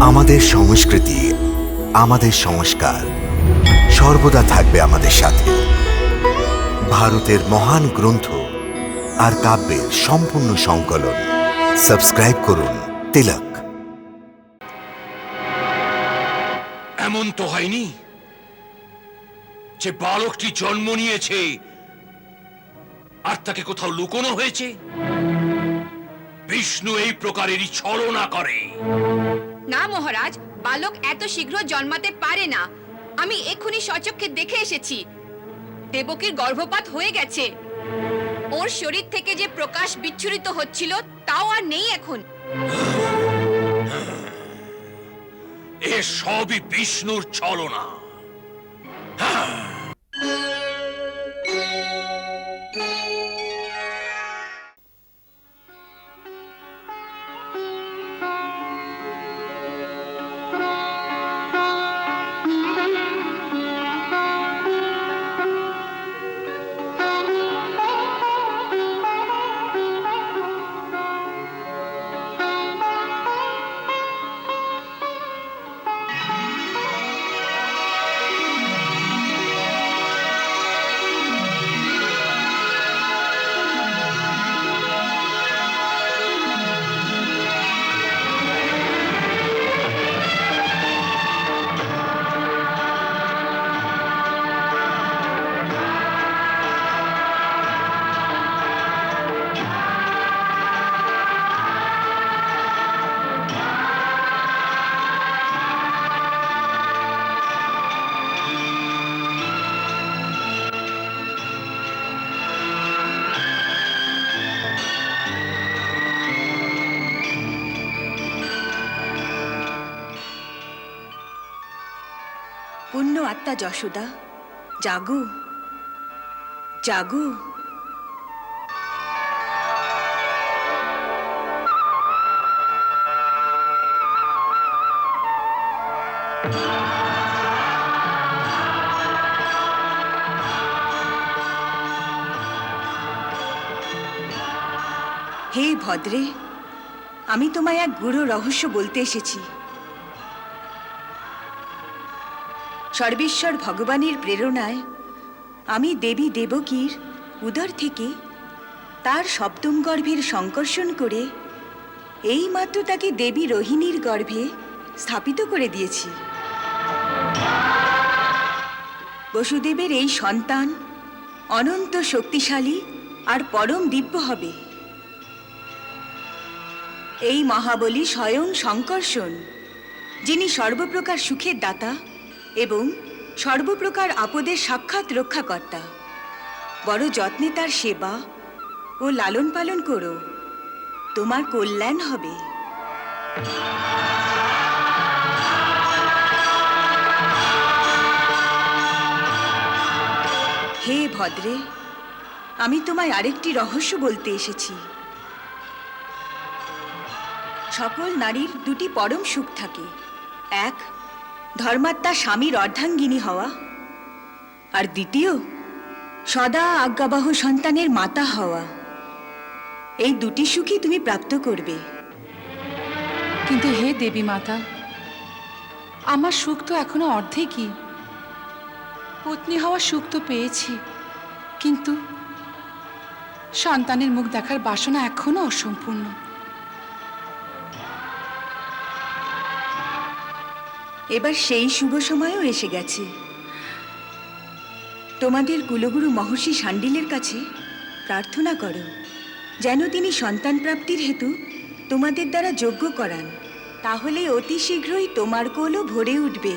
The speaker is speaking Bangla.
আমাদের সংস্কৃতি, আমাদের সংস্কার সর্বদা থাকবে আমাদের সাথে। ভারতের মহান গ্রন্থ আর কাব্যের সম্পূর্ণ সংকলন। সাবস্ক্রাইব করুন তিলক। এমন তো হয়নি যে বালকটি জন্ম নিয়েছে আর তাকে কোথাও লুকোনো হয়েছে। বিষ্ণু এই প্রকারেরই ছলনা করে। না মহারাজ, বালক এত শীঘ্র জন্মাতে পারে না। আমি এক্ষুনি সচক্ষে দেখে এসেছি। দেবকীর গর্ভপাত হয়ে গেছে। ওর শরীর থেকে যে প্রকাশ বিচ্ছুরিত হচ্ছিল, তাও আর নেই এখন। এ সবই বিষ্ণুর ছলনা। আত্মা যশোদা? জাগো। জাগো। হে ভদ্রে আমি তোমায় এক গুরু রহস্য বলতে এসেছি। সর্বেশ্বর ভগবানের প্রেরণায় আমি দেবী দেবকীর উদর থেকে তার সপ্তম গর্ভের সংকর্ষণ করে এইমাত্র তাকে দেবী রোহিণীর গর্ভে স্থাপিত করে দিয়েছি। বসুদেবের এই সন্তান অনন্ত শক্তিশালী আর পরম দিব্য হবে। এই মহাবলী স্বয়ং সংকর্ষণ, যিনি সর্বপ্রকার সুখের দাতা এবং সর্বপ্রকার আপদের সাক্ষাৎ রক্ষাকর্তা। বড় যত্নে তার সেবা ও লালন পালন করো। তোমার কল্যাণ হবে। হে ভদ্রে, আমি তোমায় আরেকটি রহস্য বলতে এসেছি। সকল নারীর দুটি পরম সুখ থাকে। এক ধর্মাত্মা স্বামীর অর্ধাঙ্গিনী হওয়া। আর দ্বিতীয়, সদা আজ্ঞাবাহ সন্তানের মাতা হওয়া। এই দুটি সুখই তুমি প্রাপ্ত করবে। কিন্তু হে দেবী মাতা, আমার সুখ তো এখনও অর্ধেকই। পত্নী হওয়ার সুখ তো পেয়েছি, কিন্তু সন্তানের মুখ দেখার বাসনা এখনও অসম্পূর্ণ। এবার সেই শুভ সময়ও এসে গেছে। তোমাদের কুলগুরু মহর্ষি শান্ডিলের কাছে প্রার্থনা করো, যেন তিনি সন্তান প্রাপ্তির হেতু তোমাদের দ্বারা যোগ্য করান। তাহলে অতি শীঘ্রই তোমার কোলও ভরে উঠবে।